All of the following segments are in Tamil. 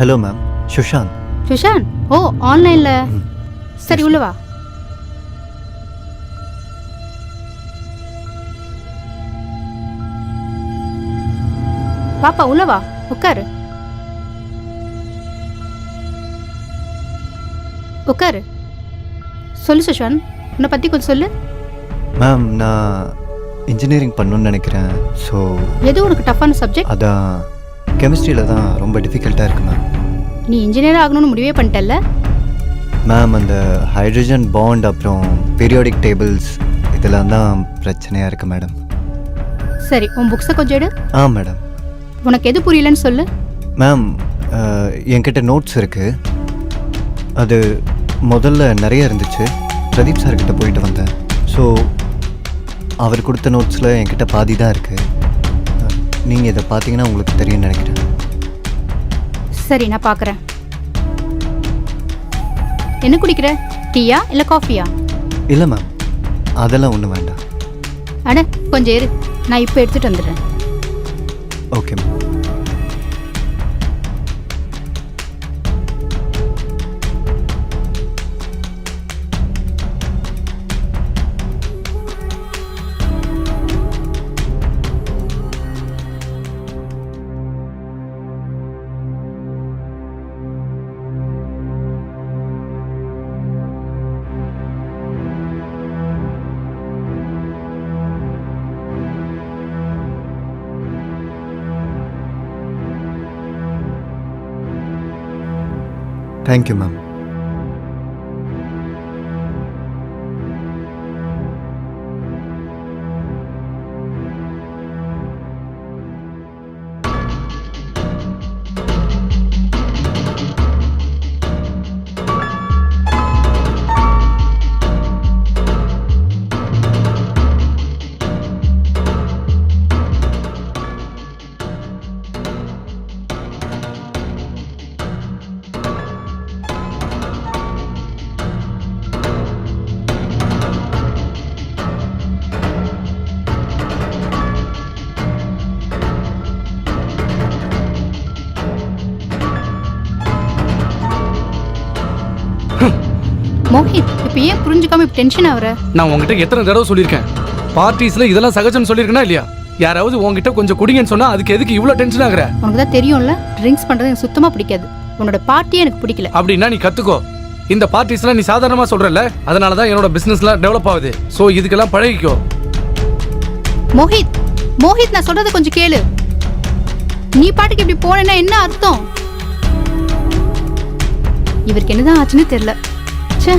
Hello ma'am Sushant Sushant oh ஆன்லைன்ல. சரி உள்ள வா. பாப்பா உள்ள வா. உட்காரு உட்காரு சொல்லு சுஷான். உன்னை பத்தி கொஞ்சம் சொல்லு. மேம் நான் இன்ஜினியரிங் பண்ணணும்னு நினைக்கிறேன். ஸோ எது உனக்கு டஃப்பான சப்ஜெக்ட் அதான் கெமிஸ்ட்ரியில் தான் ரொம்ப டிஃபிகல்ட்டாக இருக்கு மேம் நீ இன்ஜினியர் ஆகணும்னு முடிவே பண்ணிட்டல்ல? மேம் அந்த ஹைட்ரஜன் பாண்ட் அப்புறம் பீரியாடிக் டேபிள்ஸ் இதெல்லாம் தான் பிரச்சனையாக இருக்குது மேடம் சரி உன் புக்ஸை கொஞ்சம் எடு. ஆ மேடம் உனக்கு எது புரியலன்னு சொல்லு. மேம் என்கிட்ட நோட்ஸ் இருக்குது அது முதல்ல நிறைய இருந்துச்சு. பிரதீப் சார்கிட்ட போயிட்டு வந்தேன். ஸோ அவர் கொடுத்த நோட்ஸில் என்கிட்ட பாதி தான் இருக்குது நீங்கள் இதை பார்த்தீங்கன்னா உங்களுக்கு தெரியும்னு நினைக்கிறேன். சரி நான் பார்க்குறேன். என்ன குடிக்கிற? டீயா இல்லை காஃபியா? இல்லை மேம் அதெல்லாம் ஒன்றும் வேண்டாம். அட கொஞ்சம் இரு. நான் இப்போ எடுத்துட்டு வந்துடுறேன். Okay ma'am thank you ma'am Mohit இப்போ ஏன் புரிஞ்சுக்காம இப்போ டென்ஷன் ஆகுற? நான் உங்ககிட்ட எத்தனை தடவை சொல்லியிருக்கேன். பார்ட்டிஸ்ல இதெல்லாம் சகஜம் சொல்லியிருக்கேனா இல்லையா? யாராவது உங்ககிட்ட கொஞ்சம் குடிங்கன்னு சொன்னா அதுக்கு எதுக்கு இவ்வளோ டென்ஷன் ஆகுற? உனக்கு தான் தெரியும்ல ட்ரிங்க்ஸ் பண்ணுறது எனக்கு சுத்தமாக பிடிக்காது. உன்னோட பார்ட்டியே எனக்கு பிடிக்கல. அப்படின்னா நீ கத்துக்கோ. இந்த பார்ட்டிஸ்லாம் நீ சாதாரணமா சொல்றல அதனால தான் என்னோட பிசினஸ்லாம் டெவலப் ஆகுது. ஸோ இதுக்கெல்லாம் பழகிக்கோ. மோஹித் மோஹித் நான் சொல்றதை கொஞ்சம் கேளு. நீ பாட்டுக்கு இப்படி போனேன்னா என்ன அர்த்தம்? இவருக்கு என்னதான் ஆச்சுன்னு தெரியல. ச்சே.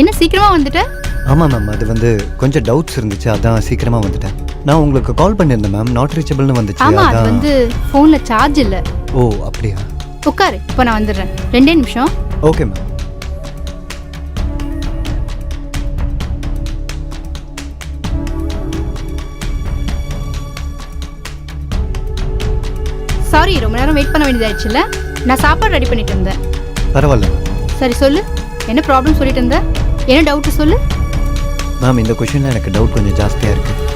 என்ன சீக்கிரமா வந்துட்ட? ஆமாம் மேம் அது வந்து கொஞ்சம் டவுட்ஸ் இருந்துச்சு அதான் சீக்கிரமாக வந்துட்டேன். நான் உங்களுக்கு கால் பண்ணியிருந்தேன் மேம் நாட் ரீச்சபிள்னு வந்துச்சு ஆமா அது அதான். வந்து போன்ல சார்ஜ் இல்ல. ஓ அப்படியா? உட்காரு இப்போ நான் வந்துடுறேன். ரெண்டே நிமிஷம். ஓகே மேம் சாரி ரொம்ப நேரம் வெயிட் பண்ண வேண்டியதாயிடுச்சுல நான் சாப்பாடு ரெடி பண்ணிட்டு இருந்தேன். பரவாயில்ல மேம் சரி சொல்லு. என்ன ப்ராப்ளம் சொல்லிட்டு இருந்த? என்ன டவுட் சொல்லு? மேம் இந்த கொஷினில் எனக்கு டவுட் கொஞ்சம் ஜாஸ்தியாக இருக்குது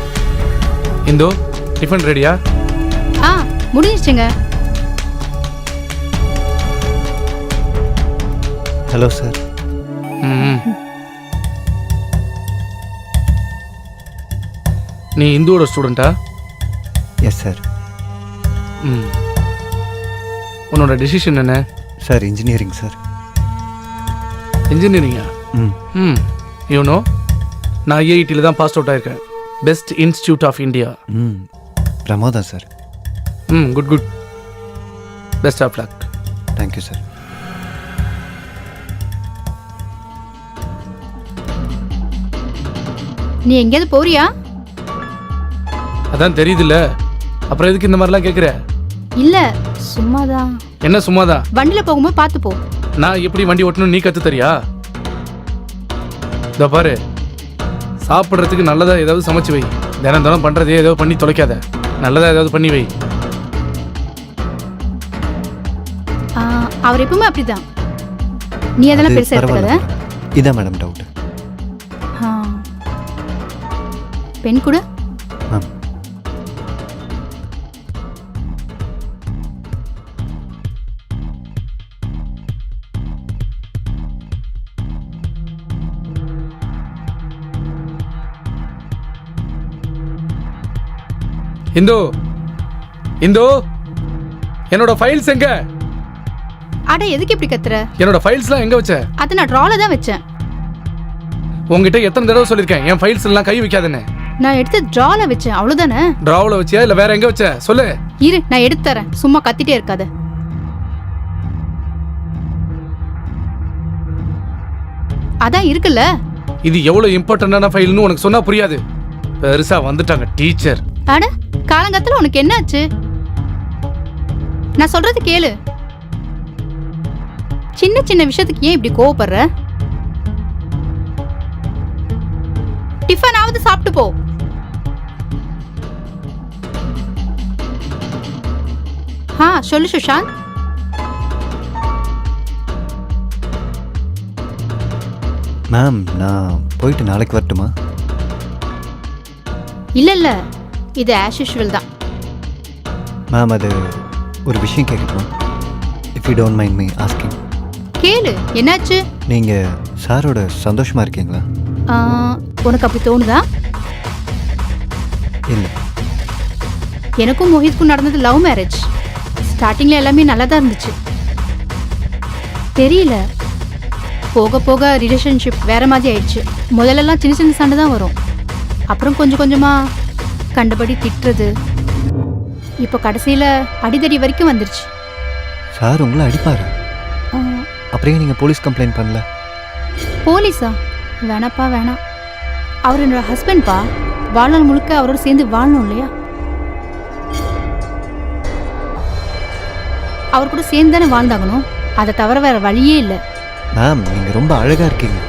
இந்தோ டிஃபன் ரெடியா ஆ முடிஞ்சிச்சுங்க. ஹலோ சார் ம் நீ இந்துவோட ஸ்டூடெண்ட்டா எஸ் சார் ம் உன்னோட டெசிஷன் என்ன? சார் இன்ஜினியரிங் சார் இன்ஜினியரிங்கா ம். ம் யூனோ நான் ஐஐடியில் தான் பாஸ் அவுட் ஆயிருக்கேன். பெஸ்ட் இன்ஸ்டியூட் ஆஃப் இந்தியா ம். பிரமாதம் சார். ம் good good best of luck thank you sir நீ எங்கேயாவது போறியா? அதான் தெரியுதுல்ல. அப்புறம் எதுக்கு இந்த மாதிரிலாம் கேட்குற இல்ல சும்மாதான். என்ன சும்மாதான்? வண்டியில போகும்போது பார்த்து போ. நான் எப்படி வண்டி ஓட்டணும் நீ கத்து தரியா? இதோ பாரு. சாப்பிட்றதுக்கு நல்லதா ஏதாவது சமைச்சு வை. தினம் தினம் பண்றதே ஏதோ பண்ணி தொலைக்காத. நல்லதா ஏதாவது பண்ணி வை. அவர் எப்பவுமே அப்படிதான். நீ அதெல்லாம் பெருசா எடுத்துக்காத. இதான் மேடம் டவுட். பெண் கூட? இந்து இந்து என்னோட ஃபைல்ஸ் எங்க? அட எதுக்கு இப்படி கத்துற? என்னோட ஃபைல்ஸ்லாம் எங்க வச்ச? அதை நான் ட்ரால தான் வச்சேன். உங்ககிட்ட எத்தனை தடவை சொல்லியிருக்கேன் என் ஃபைல்ஸ் எல்லாம் கை வைக்காதுன்னு. நான் எடுத்து ட்ரால வச்சேன் அவ்வளவுதானே? டிராவில் வச்சியா இல்லை வேற எங்க வச்ச? சொல்லு. இரு நான் எடுத்து தரேன். சும்மா கத்திட்டே இருக்காத. அதான் இருக்குல்ல? இது எவ்வளவு இம்பார்ட்டன்டான ஃபைல்னு உனக்கு சொன்னா புரியாது. பெருசா வந்துட்டாங்க டீச்சர். அட காலங்கத்துல உனக்கு என்னாச்சு? நான் சொல்றது கேளு. சின்ன சின்ன விஷயத்துக்கு ஏன் இப்படி கோவப்படுற? டிஃபன் ஆவது சாப்பிட்டு போ. ஆ சொல்லு சுஷாந்த். மேம் நான் போயிட்டு நாளைக்கு வரட்டுமா? இல்ல இல்ல இது ஆஸ் யூஷுவல் தான். மேம் அது ஒரு விஷயம் கேட்கட்டுமா. If you don't mind me asking கேளு என்னாச்சு? நீங்கள் சாரோட சந்தோஷமாக இருக்கீங்களா? ஆ, உனக்கு அப்படி தோணுதா? இல்லை. எனக்கும் மோஹித்க்கும் நடந்தது லவ் மேரேஜ் ஸ்டார்டிங்ல எல்லாமே நல்லா தான் இருந்துச்சு. தெரியல. போக போக ரிலேஷன்ஷிப் வேற மாதிரி ஆயிடுச்சு. முதல்லலாம் சின்ன சின்ன சண்டை தான் வரும். அப்புறம் கொஞ்சம் கொஞ்சமா கண்டபடி திட்டுறது. இப்போ கடைசியில அடிதடி வரைக்கும் வந்துருச்சு. சார் உங்களை அடிப்பாரு. ஆ, அப்படியே நீங்கள் போலீஸ் கம்ப்ளைண்ட் பண்ணல? போலீஸா? வேணாப்பா வேணாம். அவர் என்னோட ஹஸ்பண்ட்பா வாழ்நாள் முழுக்க அவரோட சேர்ந்து வாழணும் இல்லையா? அவர் கூட சேர்ந்து தானே வாழ்ந்தாகணும். அதை தவிர வேற வழியே இல்லை. மேம் நீங்கள் ரொம்ப அழகாக இருக்கீங்க.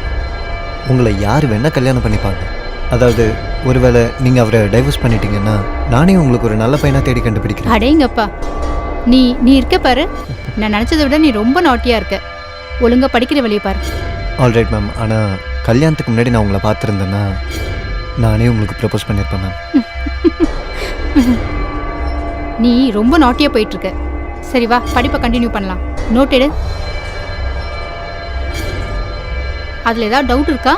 உங்களை யார் வேணால் கல்யாணம் பண்ணிப்பாங்க. அதாவது ஒருவேளை நீங்கள் அவரை டைவர்ஸ் பண்ணிட்டீங்கன்னா நானே உங்களுக்கு ஒரு நல்ல பையனாக தேடி கண்டுபிடிக்கிறேன். அடேங்கப்பா. நீ நீ இருக்க பாரு. நான் நினச்சதை விட நீ ரொம்ப நாட்டியா இருக்க. ஒழுங்கா படிக்கிற வழியை பாரு. ஆல்ரைட் மேம் ஆனால் கல்யாணத்துக்கு முன்னாடி நான் உங்களை பார்த்துருந்தேன்னா நானே உங்களுக்கு ப்ரப்போஸ் பண்ணியிருப்பேன் மேம் நீ ரொம்ப நாட்டியா போயிட்டு இருக்க சரி வா. படிப்பை கண்டினியூ பண்ணலாம். நோட் எடு. அதில் ஏதாவது டவுட் இருக்கா?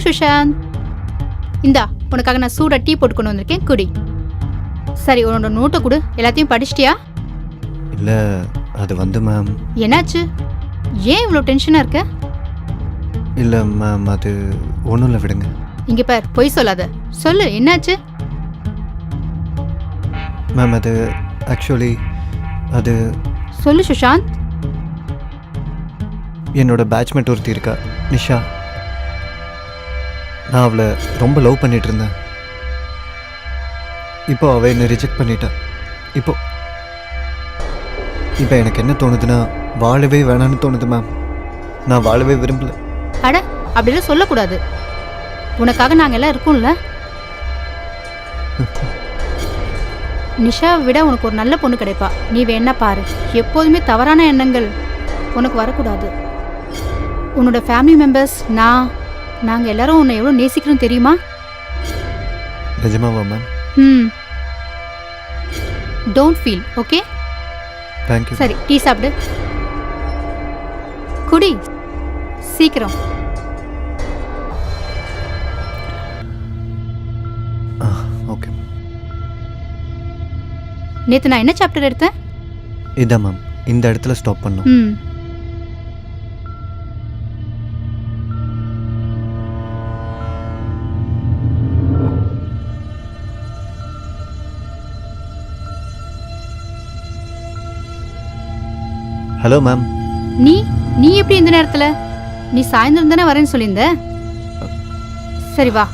ஹலோ சுஷாந்த். இந்தா உனக்காக நான் சூடா டீ போட்டு கொண்டு வந்திருக்கேன் குடி. சரி உன்னோட நோட்டை கொடு. எல்லாத்தையும் படிச்சிட்டியா? இல்லை அது வந்து மேம் என்னாச்சு? ஏன் இவ்வளோ டென்ஷனாக இருக்க? இல்லை மேம் அது ஒன்றும் இல்லை விடுங்க. இங்கே பார் பொய் சொல்லாத. சொல்லு என்னாச்சு? மேம் அது ஆக்சுவலி அது சொல்லு சுஷாந்த். என்னோட பேட்ச்மேட் ஒருத்தி இருக்கா நிஷா. நான் அவளை ரொம்ப லவ் பண்ணிட்டு இருந்தேன் இப்போ அவள் என்னை ரிஜெக்ட் பண்ணிட்டா. இப்போ இப்போ எனக்கு என்ன தோணுதுன்னா வாழவே வேணாம்னு தோணுது மேம் நான் வாழவே விரும்பல. அட அப்படிலாம் சொல்லக்கூடாது. உனக்காக நாங்கள் எல்லாம் இருக்கோம்ல. நிஷாவை விட உனக்கு ஒரு நல்ல பொண்ணு கிடைப்பா. நீ வேணா பாரு. எப்போதுமே தவறான எண்ணங்கள் உனக்கு வரக்கூடாது. உன்னோட ஃபேமிலி மெம்பர்ஸ் நான் நாங்கள் எல்லாரும் உன்னை எவ்வளோ நேசிக்கிறோம் தெரியுமா? நிஜமாவா மேம் ம். Don't feel okay thank you சரி டீ சாப்பிடு. குடி. சீக்கிரம். ஓகே நேற்று நான் என்ன சாப்டர் எடுத்தேன்? இதான் மேம் இந்த இடத்துல ஸ்டாப் பண்ணும் ம். ஹலோ மேம் நீ நீ எப்படி இந்த நேரத்துல? நீ சாயந்தரம் தானே வரேன்னு சொல்லியிருந்த? சரி வா.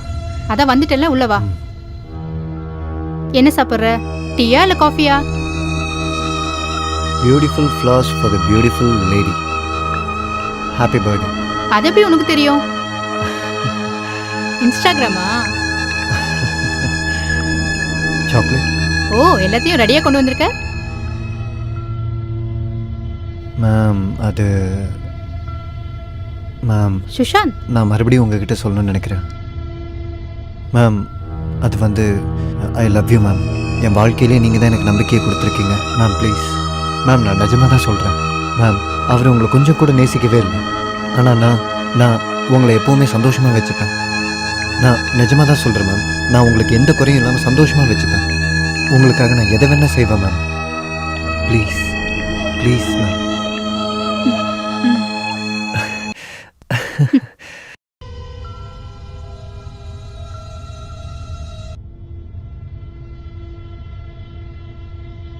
அதான் வந்துட்டல உள்ள வா. என்ன சாப்பிட்ற? டீயா இல்ல காஃபியா? Beautiful flowers for the beautiful lady happy birthday அது எப்படி உனக்கு தெரியும்? இன்ஸ்டாகிராமா சாக்லேட் ஓ எல்லாத்தையும் ரெடியா கொண்டு வந்திருக்க? மேம் அது மேம் சுஷாந்த் நான் மறுபடியும் உங்ககிட்ட சொல்லணும்னு நினைக்கிறேன். மேம் அது வந்து ஐ லவ் யூ மேம் என் வாழ்க்கையிலே நீங்கள் தான் எனக்கு நம்பிக்கையை கொடுத்துருக்கீங்க. மேம் ப்ளீஸ் மேம் நான் நிஜமாக தான் சொல்கிறேன் மேம் அவர் உங்களை கொஞ்சம் கூட நேசிக்கவே இல்லை. ஆனால் நான் நான் உங்களை எப்போவுமே சந்தோஷமாக வச்சுப்பேன். நான் நிஜமாக தான் சொல்கிறேன் மேம் நான் உங்களுக்கு எந்த குறையும் இல்லாமல் சந்தோஷமாக வச்சுப்பேன். உங்களுக்காக நான் எதை வேணால் செய்வேன் மேம் ப்ளீஸ் ப்ளீஸ் மேம்